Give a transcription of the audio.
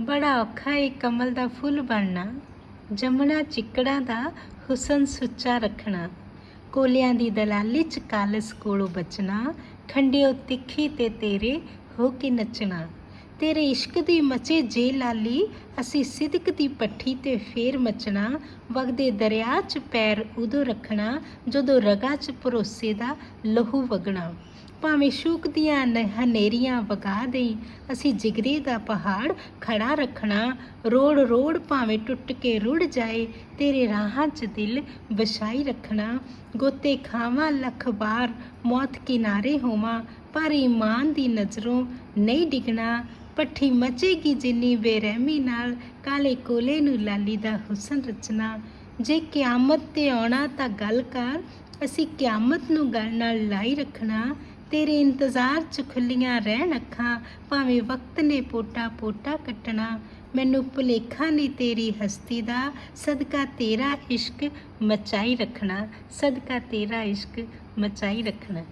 ਬੜਾ ਔਖਾ ਏ ਕਮਲ ਦਾ ਫੁੱਲ ਬਣਨਾ। ਜੰਮਣਾ ਚਿੱਕੜਾਂ ਦਾ ਹੁਸਨ ਸੁੱਚਾ ਰੱਖਣਾ। ਕੋਲਿਆਂ ਦੀ ਦਲਾਲੀ ਚ ਕਾਲਸ ਕੋਲੋਂ ਬਚਣਾ। ਖੰਡਿਓ ਤਿੱਖੀ ਤੇ ਤੇਰੇ ਹੋ ਕੇ ਨੱਚਣਾ। ਤੇਰੇ ਇਸ਼ਕ ਦੀ ਮਚੇ ਜੇ ਲਾਲੀ, ਅਸੀਂ ਸਿਦਕ ਦੀ ਪੱਠੀ ਤੇ ਫੇਰ ਮਚਣਾ। ਵਗਦੇ ਦਰਿਆ 'ਚ ਪੈਰ ਉਦੋਂ ਰੱਖਣਾ, ਜਦੋਂ ਰਗਾ 'ਚ ਭਰੋਸੇ ਦਾ ਲਹੂ ਵਗਣਾ। ਭਾਵੇਂ ਸ਼ੂਕ ਦੀਆਂ ਹਨੇਰੀਆਂ ਵਗਾ ਦੇਈ, ਅਸੀਂ ਜਿਗਰੇ ਦਾ ਪਹਾੜ ਖੜਾ ਰੱਖਣਾ, ਰੋੜ ਰੋੜ ਭਾਵੇਂ ਟੁੱਟ ਕੇ ਰੁੜ ਜਾਏ, ਤੇਰੇ ਰਾਹਾਂ 'ਚ ਦਿਲ ਵਛਾਈ ਰੱਖਣਾ। ਗੋਤੇ ਖਾਵਾਂ ਲੱਖ ਬਾਰ, ਮੌਤ ਕਿਨਾਰੇ ਹੋਵਾਂ, ਪਰ ਈਮਾਨ ਦੀ ਨਜ਼ਰੋਂ ਨਹੀਂ ਡਿਗਣਾ। ਪੱਠੀ ਮਚੇਗੀ ਜਿੰਨੀ ਬੇਰਹਿਮੀ ਨਾਲ, ਕਾਲੇ ਕੋਲੇ ਨੂੰ ਲਾਲੀ ਦਾ ਹੁਸਨ ਰਚਨਾ ਜੇ ਕਿਆਮਤ ਤੇ ਆਉਣਾ ਤਾਂ ਗੱਲ ਕਰ, ਅਸੀਂ ਕਿਆਮਤ ਨੂੰ ਗੱਲ ਨਾਲ ਲਾਈ ਰੱਖਣਾ। ਤੇਰੇ ਇੰਤਜ਼ਾਰ 'ਚ ਖੁੱਲੀਆਂ ਰਹਿਣ ਅੱਖਾਂ, ਭਾਵੇਂ ਵਕਤ ਨੇ ਪੋਟਾ ਪੋਟਾ ਕੱਟਣਾ। ਮੈਨੂੰ ਭੁਲੇਖਾ ਨਹੀਂ ਤੇਰੀ ਹਸਤੀ ਦਾ, ਸਦਕਾ ਤੇਰਾ ਇਸ਼ਕ ਮਚਾਈ ਰੱਖਣਾ। ਸਦਕਾ ਤੇਰਾ ਇਸ਼ਕ ਮਚਾਈ ਰੱਖਣਾ।